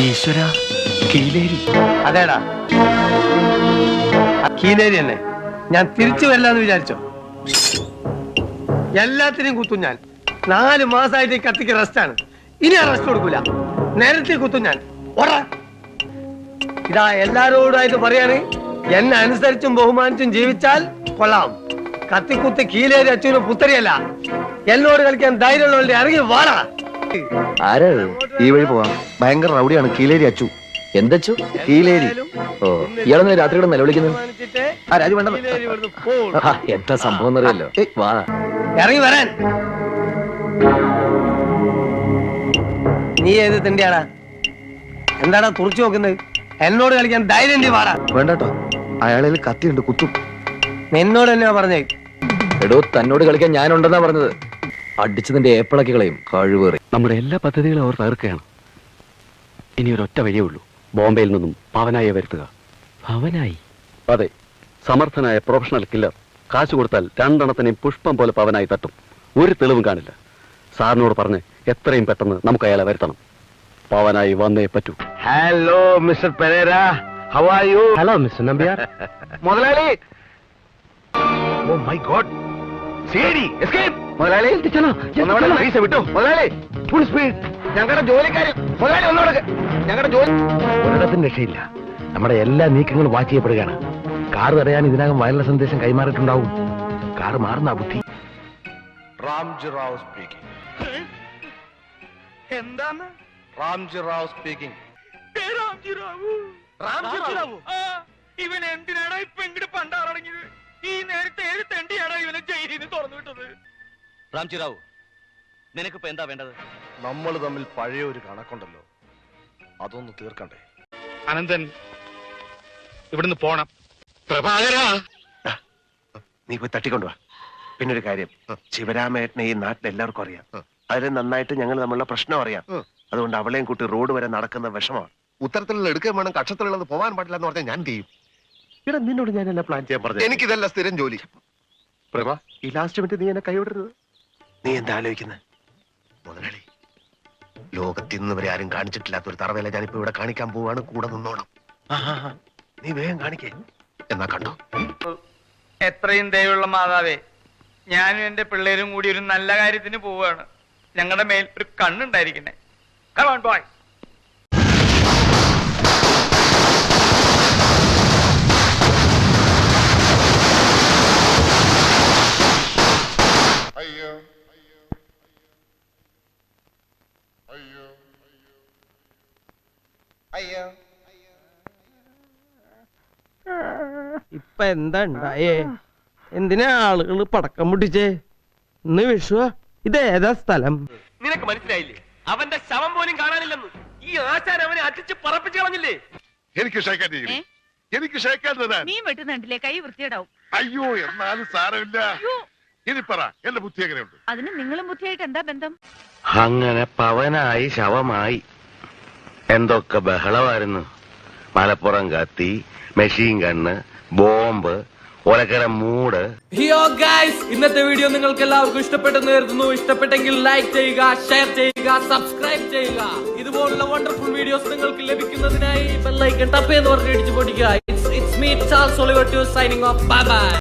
ഈശ്വര കീലേരി. അതേടാ. കീലേരി തന്നെ ഞാൻ തിരിച്ചു വരില്ലാന്ന് വിചാരിച്ചോ? എല്ലാത്തിനെയും കുത്തും ഞാൻ. നാല് മാസമായിട്ട് കത്തിക്ക് റെസ്റ്റാണ് ഇനി റെസ്റ്റ് കൊടുക്കൂല. നേരത്തെ കുത്തും ഞാൻ. ഇതാ എല്ലാരോടായിട്ട് പറയാണ് എന്നെ അനുസരിച്ചും ബഹുമാനിച്ചും ജീവിച്ചാൽ കൊള്ളാം. കത്തിക്കുത്തി കീലേരി അച്ഛനും പുത്തരിയല്ല. എന്നോട് കളിക്കാൻ ധൈര്യമുള്ളവരുടെ ഇറങ്ങി വാടാ. ആരാ ഈ വഴി പോവാം. ഭയങ്കര റൗഡിയാണ്. കീലേരി അച്ചു. എന്തച്ചു? കീലേരി. ഓ ഇയാളെന്ന് രാത്രി കൂടെ നിലവിളിക്കുന്നത് ആ രാജു വേണ്ട എന്താ സംഭവം എന്നറിയല്ലോ വാ. ഇറങ്ങി വരാൻ. നീ ഏത് തിണ്ടിയാടാ? എന്താടാ തുറച്ചു നോക്കുന്നത്? എന്നോട് കളിക്കാൻ ധൈര്യം നീ വാടാ. വേണ്ടട്ടോ. അയാളിൽ കത്തിയുണ്ട് കുത്തും. എന്നോട് തന്നെയാ പറഞ്ഞേ എടോ തന്നോട് കളിക്കാൻ ഞാനുണ്ടെന്നാ പറഞ്ഞത്. അടിച്ചതിന്റെ ഏപ്പിളക്കി കളയും കഴിവേറി. നമ്മുടെ എല്ലാ പദ്ധതികളും അവർ തകർക്കുകയാണ്. ഇനി ഒരൊറ്റ വഴിയേ ഉള്ളൂ. ബോംബെയിൽ നിന്നും പവനായെ വരുത്തുക. പവനായി? അതെ. സമർത്ഥനായ പ്രൊഫഷണൽ കില്ലർ. കാശ് കൊടുത്താൽ രണ്ടെണ്ണത്തിനെയും പുഷ്പം പോലെ പവനായി തട്ടും. ഒരു തെളിവും കാണില്ല. സാറിനോട് പറഞ്ഞ് എത്രയും പെട്ടെന്ന് നമുക്ക് അയാളെ വരുത്തണം. പവനായി വന്നേ പറ്റൂ. Hello mister Pereira how are you hello mister Nambiar മുതലാളി! ഓ മൈ ഗോഡ് എസ്കേപ്പ് മുതലാളി പൈസ വിട്ടു. മുതലാളി ഫുൾ സ്പീഡ് ഞങ്ങളുടെ ജോലിക്കാരൻ മുതലാളി ഒന്നോടെ ഞങ്ങളുടെ ജോലി ഒരിടത്തും രക്ഷയില്ല. നമ്മുടെ എല്ലാ നീക്കങ്ങളും വാച്ച് ചെയ്യപ്പെടുകയാണ്. കാർ തടയാൻ ഇതിനകം വയർലെസ് സന്ദേശം കൈമാറിയിട്ടുണ്ടാവും. കാർ മാറുന്ന ബുദ്ധി. റാംജി റാവു സ്പീക്കിംഗ് എന്താണ് റാംജി റാവു സ്പീക്കിംഗ് ഇവൻ എന്തിനാണ് ഇവൻ ഇങ്ങോട്ട് റാംജി റാവു നിനക്കിപ്പോ എന്താ വേണ്ടത്? നമ്മൾ തമ്മിൽ പഴയ ഒരു കണക്കുണ്ടല്ലോ. അതൊന്ന് തീർക്കണ്ടേ? അനന്തൻ ഇവിടുന്ന് പോണം. പ്രഭാകരാ! നീ പോയി തട്ടിക്കൊണ്ടുവാ പിന്നെ ഒരു കാര്യം ശിവരാമേട്ടനെ ഈ നാട്ടിൽ എല്ലാവർക്കും അറിയാം. അതിൽ നന്നായിട്ട് ഞങ്ങൾ നമ്മളുടെ പ്രശ്നം അറിയാം. അതുകൊണ്ട് അവളെയും കൂട്ടി റോഡ് വരെ നടക്കുന്ന വിഷമമാണ്. ഉത്തരത്തിലുള്ള എടുക്കുകയും വേണം കക്ഷത്തിലുള്ളത് പോകാൻ പാടില്ല എന്ന് പറഞ്ഞാൽ ഞാൻ ചെയ്യും? ഇവിടെ നിന്നോട് ഞാൻ എല്ലാം പ്ലാൻ ചെയ്യാൻ പറഞ്ഞു എനിക്കിതല്ല സ്ഥിരം ജോലി. പ്രഭ ഈ ലാസ്റ്റ് മിനിറ്റ് നീ എന്നെ കൈവിടരുത് നീ എന്താ ആലോചിക്കുന്നത് മുതലാളി ലോകത്തിൽ നിന്ന് വരെ ആരും കാണിച്ചിട്ടില്ലാത്ത ഒരു തറവേല ഞാനിപ്പോ ഇവിടെ കാണിക്കാൻ പോവാണ് കൂടെ നിന്നോണം. നീ വേഗം കാണിക്കേ. എന്നാ കണ്ടോ? എത്രയും ദയവുള്ള മാതാവേ ഞാനും എന്റെ പിള്ളേരും കൂടി ഒരു നല്ല കാര്യത്തിന് പോവാണ്. ഞങ്ങളുടെ മേൽ ഒരു കണ്ണുണ്ടായിരിക്കണേ കമോൺ ബോയ് ഇപ്പൊ എന്താ ഉണ്ടായേ? എന്തിനാ ആളുകൾ പടക്കം പൊട്ടിച്ചേ? ഇന്ന് വിഷു ഇത് ഏതാ സ്ഥലം? നിനക്ക് മനസ്സിലായില്ലേ? അവന്റെ ശവം പോലും കാണാനില്ലെന്ന്. ഈ ആശാൻ അവനെ അടിച്ച് പറപ്പിച്ചു കളഞ്ഞില്ലേ? എനിക്ക് ഷേക്കാൻ എനിക്ക് ഷേക്കാൻ തരാൻ മീൻ വെട്ടുന്നുണ്ടല്ലേ? കൈ വൃത്തിയിടാവും അയ്യോ എന്നാലും സാരമില്ല. ഇനി പറ എന്റെ ബുദ്ധി എങ്ങനെയുണ്ട്? അതിന് നിങ്ങളും ബുദ്ധിയായിട്ട് എന്താ ബന്ധം? അങ്ങനെ പവനായി ശവമായി. എന്തൊക്കെ ബഹളമായിരുന്നു. മലപ്പുറം കത്തി മെഷീൻ കണ്ണ് ബോംബ് ഒലക്കര മൂട്. ഹിയോ ഗൈസ് ഇന്നത്തെ വീഡിയോ നിങ്ങൾക്ക് എല്ലാവർക്കും ഇഷ്ടപ്പെട്ടെന്ന് കരുതുന്നു. ഇഷ്ടപ്പെട്ടെങ്കിൽ ലൈക്ക് ചെയ്യുക ഷെയർ ചെയ്യുക സബ്സ്ക്രൈബ് ചെയ്യുക. ഇതുപോലുള്ള വണ്ടർഫുൾ വീഡിയോസ് നിങ്ങൾക്ക് ലഭിക്കുന്നതിനായി ബെല്ലൈക്കൺ ടപ്പ് എന്ന് പറഞ്ഞ് ഇടിച്ചു പൊടിക്കുക it's me Charles Oliver to signing off bye bye